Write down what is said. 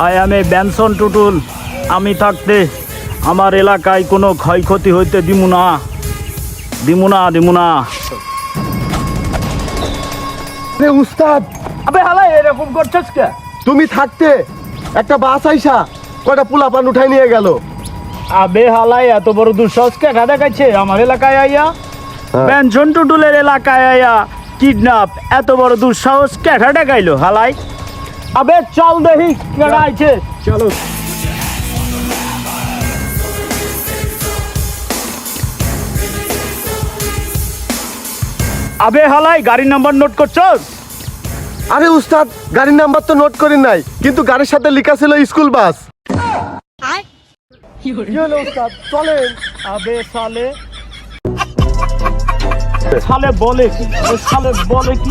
I am a Benson Tutul আমি থাকতে আমার এলাকায় কোনো ক্ষয়ক্ষতি হইতে দিমু না। দিমু না দিমু না। রে উস্তাদ! আবে হালাই এরকম করছিস কে? তুমি থাকতে একটা বাস আইসা কয়টা পোলাপান উঠাই নিয়ে গেল। আবে হালাই এত বড় দুঃসাহস কে? গা দেখাইছে আমার এলাকায় আইয়া। পেনশন টুটুলের এলাকায় আইয়া কিডন্যাপ এত বড় দুঃসাহস কেঠা দেখাইলো হালাই। আবে চল দেখি কেডা আইছে। চলো। আবে হালাই গাড়ির নাম্বার নোট করছস? আরে উস্তাদ গাড়ির নাম্বার তো নোট করি নাই কিন্তু গাড়ির সাথে লেখা ছিল স্কুল বাস। কি হলো? উস্তাদ? চলেন। আবে সালে। সালে বলে কি? সালে বলে কি?